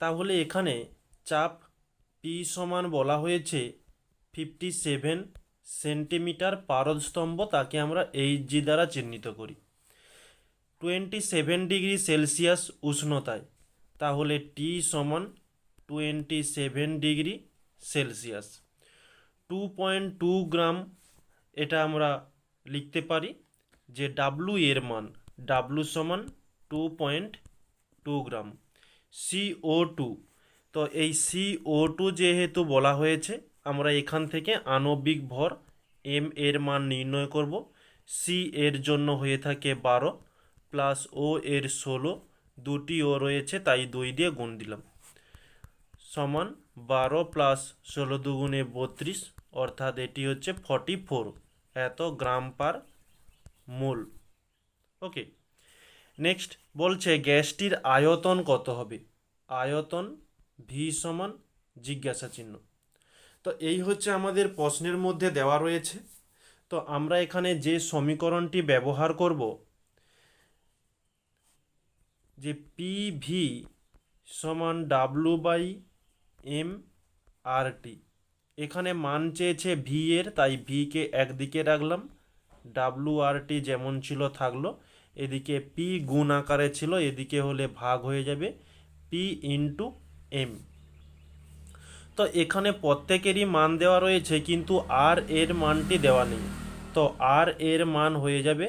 তাহলে এখানে চাপ পি সমান বলা হয়েছে ফিফটি সেভেন সেন্টিমিটার পারদস্তম্ভ তাকে আমরা এইচ জি দ্বারা চিহ্নিত করি। টোয়েন্টি সেভেন ডিগ্রি সেলসিয়াস উষ্ণতায়। তাহলে টি সমান twenty seven degree Celsius two point two gram এটা আমরা লিখতে পারি যে ডাব্লু এর মান ডাব্লু সমান two point two gram. CO two তো এই সিও টু যেহেতু বলা হয়েছে, আমরা এখান থেকে আণবিক ভর এম এর মান নির্ণয় করব। সি এর জন্য হয়ে থাকে বারো প্লাস ও এর ষোলো, দুটি ও রয়েছে, তাই দুই দিয়ে গুণ দিলাম। সমান বারো প্লাস ষোলো দুগুণে বত্রিশ, অর্থাৎ এটি হচ্ছে ফর্টি ফোর এত গ্রাম পার মোল। ওকে নেক্সট বলছে গ্যাসটির আয়তন কত হবে? আয়তন ভি সমান জিজ্ঞাসা চিহ্ন। তো এই হচ্ছে আমাদের প্রশ্নের মধ্যে দেওয়া রয়েছে। তো আমরা এখানে যে সমীকরণটি ব্যবহার করব, যে পি ভি সমান W by M R T এখানে মান চেয়েছে ভি এর, তাই ভিকে একদিকে রাখলাম। ডাব্লু আর টি যেমন ছিল থাকল। এদিকে পি গুণ আকারে ছিল, এদিকে হলে ভাগ হয়ে যাবে পি ইন্টু এম তো এখানে প্রত্যেকেরই মান দেওয়া রয়েছে, কিন্তু আর এর মানটি দেওয়া নেই। তো আর এর মান হয়ে যাবে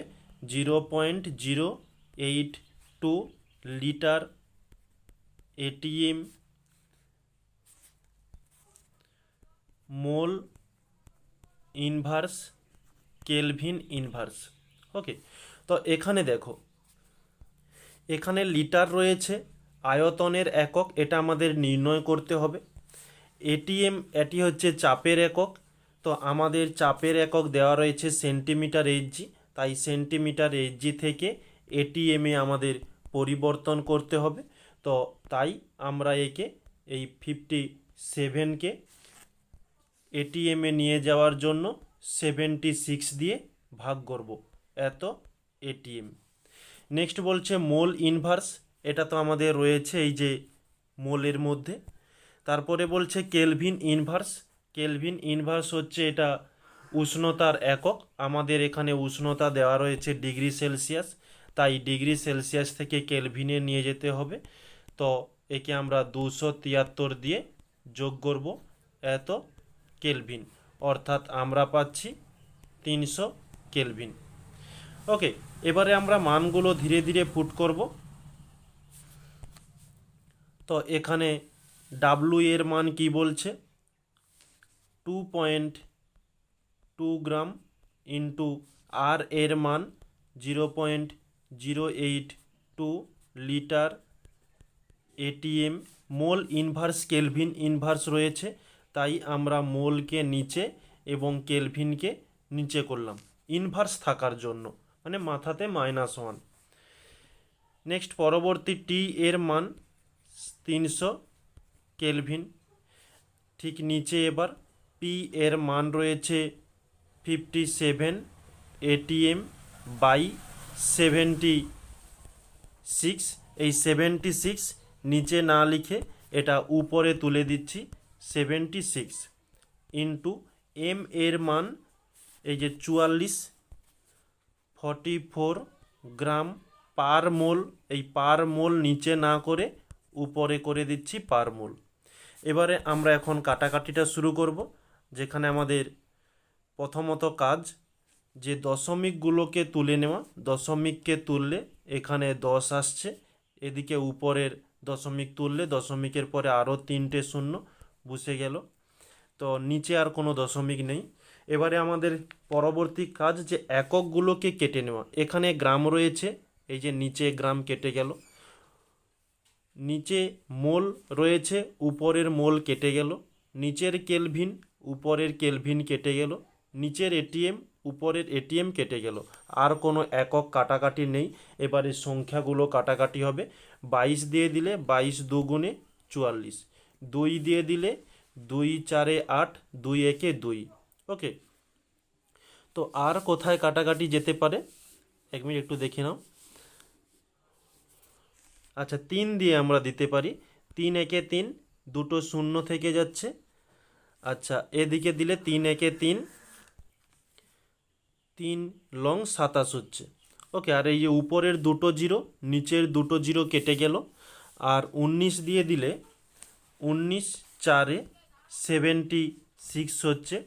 zero point zero eight two litre atm mole inverse kelvin inverse okay তো এখানে দেখো। এখানে লিটার রয়েছে, আয়তনের একক, এটা আমাদের নির্ণয় করতে হবে। এটিএম, এটি হচ্ছে চাপের একক। তো আমাদের চাপের একক দেওয়া রয়েছে সেন্টিমিটার এইচজি তাই সেন্টিমিটার এইচজি থেকে এটিএমে আমাদের পরিবর্তন করতে হবে। তো তাই আমরা একে, এই ফিফটি সেভেনকে এটিএমে নিয়ে যাওয়ার জন্য সেভেন্টি সিক্স দিয়ে ভাগ করব। এত এটিএম। নেক্সট বলছে মোল ইনভার্স এটা তো আমাদের রয়েছে এই যে মোলের মধ্যে। তারপরে বলছে কেলভিন ইনভার্স কেলভিন ইনভার্স হচ্ছে এটা উষ্ণতার একক। আমাদের এখানে উষ্ণতা দেওয়া রয়েছে ডিগ্রি সেলসিয়াস, তাই ডিগ্রি সেলসিয়াস থেকে কেলভিনে নিয়ে যেতে হবে। তো একে আমরা দুশো তিয়াত্তর দিয়ে যোগ করব এত কেলভিন অর্থাৎ আমরা পাচ্ছি তিনশো কেলভিন ওকে এবারে আমরা মানগুলো ধীরে ধীরে পুট করব। তো এখানে ডাব্লু এর মান কি বলছে? Two point two gram into R এর মান zero point zero eight two litre atm mole inverse kelvin inverse রয়েছে, তাই আমরা মোলকে নিচে এবং কেলভিনকে নিচে করলাম। ইনভার্স থাকার জন্য। মানে মাথাতে মাইনাস ওয়ান নেক্সট পরবর্তী টি এর মান তিনশো কেলভিন ঠিক নিচে এবার পি এর মান রয়েছে fifty seven atm by seventy six এই সেভেন্টি সিক্স নিচে না লিখে এটা উপরে তুলে দিচ্ছি সেভেন্টি সিক্স ইন্টু এম এর মান এই যে চুয়াল্লিশ forty four gram per mole, এই পার মোল নিচে না করে উপরে করে দিচ্ছি পার মোল। এবারে আমরা এখন কাটাকাটিটা শুরু করব, যেখানে আমাদের প্রথমত কাজ, যে দশমিকগুলোকে তুলে নেওয়া, দশমিককে তুললে এখানে দশ আসছে, এদিকে উপরের দশমিক তুললে দশমিকের পরে আরও তিনটে শূন্য বসে গেল। তো নিচে আর কোনো দশমিক নেই। এবারে আমাদের পরবর্তী কাজ যে এককগুলোকে কেটে নেওয়া। এখানে গ্রাম রয়েছে, এই যে নিচে গ্রাম কেটে গেল। নিচে মোল রয়েছে, উপরের মোল কেটে গেল। নিচের কেলভিন, উপরের কেলভিন কেটে গেল। নিচের এটিএম, উপরের এটিএম কেটে গেল। আর কোনো একক কাটাকাটি নেই। এবারে সংখ্যাগুলো কাটাকাটি হবে। বাইশ দিয়ে দিলে বাইশ দুগুণে চুয়াল্লিশ। দুই দিয়ে দিলে দুই চারে আট, দুই একে দুই। ওকে তো আর কোথায় কাটাকাটি যেতে পারে? এক মিনিট একটু দেখে নাও। আচ্ছা তিন দিয়ে আমরা দিতে পারি। তিন একে তিন, দুটো শূন্য থেকে যাচ্ছে। আচ্ছা এদিকে দিলে তিন একে তিন তিন লং সাতাশ হচ্ছে। ওকে আর এই যে উপরের দুটো জিরো, নিচের দুটো জিরো কেটে গেল। আর উনিশ দিয়ে দিলে উনিশ চারে সেভেন্টি সিক্স হচ্ছে।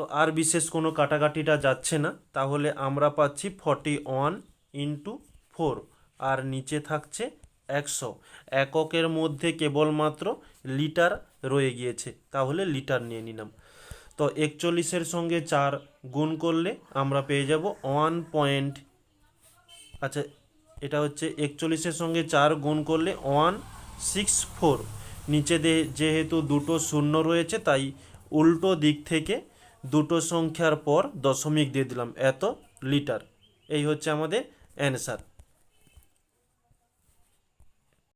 তো আর বিশেষ কোনো কাটাকাটিটা যাচ্ছে না। তাহলে আমরা পাচ্ছি ফর্টি ওয়ান ইন্টু ফোর আর নিচে থাকছে একশো। এককের মধ্যে কেবলমাত্র লিটার রয়ে গিয়েছে। তাহলে লিটার নিয়ে নিলাম। তো একচল্লিশের সঙ্গে চার গুণ করলে আমরা পেয়ে যাব ওয়ান পয়েন্ট আচ্ছা এটা হচ্ছে একচল্লিশের সঙ্গে চার গুণ করলে ওয়ান সিক্স ফোর নিচে যেহেতু দুটো শূন্য রয়েছে, তাই উল্টো দিক থেকে দুটো সংখ্যার পর দশমিক দিয়ে দিলাম এত লিটার। এই হচ্ছে আমাদের অ্যান্সার